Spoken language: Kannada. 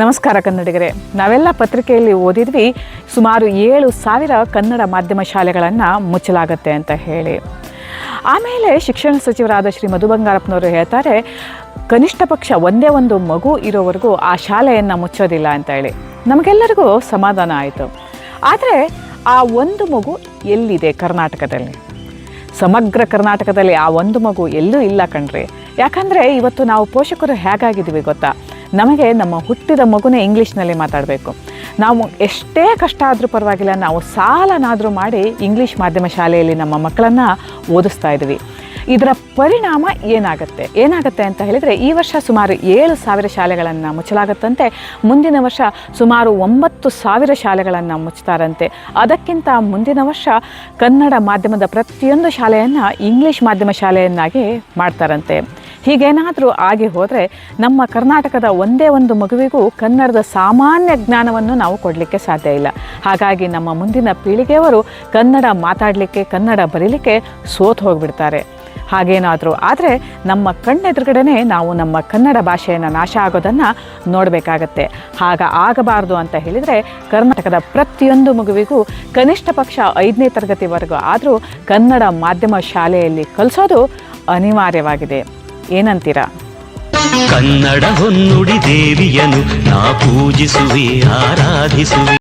ನಮಸ್ಕಾರ ಕನ್ನಡಿಗರೇ. ನಾವೆಲ್ಲ ಪತ್ರಿಕೆಯಲ್ಲಿ ಓದಿದ್ವಿ, ಸುಮಾರು ಏಳು ಸಾವಿರ ಕನ್ನಡ ಮಾಧ್ಯಮ ಶಾಲೆಗಳನ್ನು ಮುಚ್ಚಲಾಗತ್ತೆ ಅಂತ ಹೇಳಿ. ಆಮೇಲೆ ಶಿಕ್ಷಣ ಸಚಿವರಾದ ಶ್ರೀ ಮಧು ಬಂಗಾರಪ್ಪನವರು ಹೇಳ್ತಾರೆ, ಕನಿಷ್ಠ ಪಕ್ಷ ಒಂದೇ ಒಂದು ಮಗು ಇರೋವರೆಗೂ ಆ ಶಾಲೆಯನ್ನು ಮುಚ್ಚೋದಿಲ್ಲ ಅಂತ ಹೇಳಿ. ನಮಗೆಲ್ಲರಿಗೂ ಸಮಾಧಾನ ಆಯಿತು. ಆದರೆ ಆ ಒಂದು ಮಗು ಎಲ್ಲಿದೆ ಕರ್ನಾಟಕದಲ್ಲಿ? ಸಮಗ್ರ ಕರ್ನಾಟಕದಲ್ಲಿ ಆ ಒಂದು ಮಗು ಎಲ್ಲೂ ಇಲ್ಲ ಕಣ್ರಿ. ಯಾಕಂದರೆ ಇವತ್ತು ನಾವು ಪೋಷಕರು ಹೇಗಾಗಿದ್ದೀವಿ ಗೊತ್ತಾ? ನಮಗೆ ನಮ್ಮ ಹುಟ್ಟಿದ ಮಗುನೇ ಇಂಗ್ಲೀಷ್ನಲ್ಲಿ ಮಾತಾಡಬೇಕು. ನಾವು ಎಷ್ಟೇ ಕಷ್ಟ ಆದರೂ ಪರವಾಗಿಲ್ಲ, ನಾವು ಸಾಲನಾದರೂ ಮಾಡಿ ಇಂಗ್ಲೀಷ್ ಮಾಧ್ಯಮ ಶಾಲೆಯಲ್ಲಿ ನಮ್ಮ ಮಕ್ಕಳನ್ನು ಓದಿಸ್ತಾ ಇದ್ವಿ ಇದರ ಪರಿಣಾಮ ಏನಾಗುತ್ತೆ? ಏನಾಗುತ್ತೆ ಅಂತ ಹೇಳಿದರೆ, ಈ ವರ್ಷ ಸುಮಾರು ಏಳು ಸಾವಿರ ಶಾಲೆಗಳನ್ನು ಮುಚ್ಚಲಾಗುತ್ತಂತೆ. ಮುಂದಿನ ವರ್ಷ ಸುಮಾರು ಒಂಬತ್ತು ಸಾವಿರ ಶಾಲೆಗಳನ್ನು ಮುಚ್ತಾರಂತೆ ಅದಕ್ಕಿಂತ ಮುಂದಿನ ವರ್ಷ ಕನ್ನಡ ಮಾಧ್ಯಮದ ಪ್ರತಿಯೊಂದು ಶಾಲೆಯನ್ನು ಇಂಗ್ಲೀಷ್ ಮಾಧ್ಯಮ ಶಾಲೆಯನ್ನಾಗಿ ಮಾಡ್ತಾರಂತೆ. ಹೀಗೇನಾದರೂ ಆಗಿ ಹೋದರೆ ನಮ್ಮ ಕರ್ನಾಟಕದ ಒಂದೇ ಒಂದು ಮಗುವಿಗೂ ಕನ್ನಡದ ಸಾಮಾನ್ಯ ಜ್ಞಾನವನ್ನು ನಾವು ಕೊಡಲಿಕ್ಕೆ ಸಾಧ್ಯ ಇಲ್ಲ. ಹಾಗಾಗಿ ನಮ್ಮ ಮುಂದಿನ ಪೀಳಿಗೆಯವರು ಕನ್ನಡ ಮಾತಾಡಲಿಕ್ಕೆ, ಕನ್ನಡ ಬರೀಲಿಕ್ಕೆ ಸೋತು ಹೋಗಿಬಿಡ್ತಾರೆ. ಹಾಗೇನಾದರೂ ಆದರೆ ನಮ್ಮ ಕಣ್ಣೆದುರುಗಡೆನೆ ನಾವು ನಮ್ಮ ಕನ್ನಡ ಭಾಷೆಯನ್ನು ನಾಶ ಆಗೋದನ್ನು ನೋಡಬೇಕಾಗತ್ತೆ. ಆಗ ಆಗಬಾರ್ದು ಅಂತ ಹೇಳಿದರೆ ಕರ್ನಾಟಕದ ಪ್ರತಿಯೊಂದು ಮಗುವಿಗೂ ಕನಿಷ್ಠ ಪಕ್ಷ ಐದನೇ ತರಗತಿವರೆಗೂ ಆದರೂ ಕನ್ನಡ ಮಾಧ್ಯಮ ಶಾಲೆಯಲ್ಲಿ ಕಲಿಸೋದು ಅನಿವಾರ್ಯವಾಗಿದೆ. ಏನಂತೀರಾ? ಕನ್ನಡ ಹೊನ್ನುಡಿ ದೇವಿಯನು ನಾ ಪೂಜಿಸುವೆ ಆರಾಧಿಸುವೆ.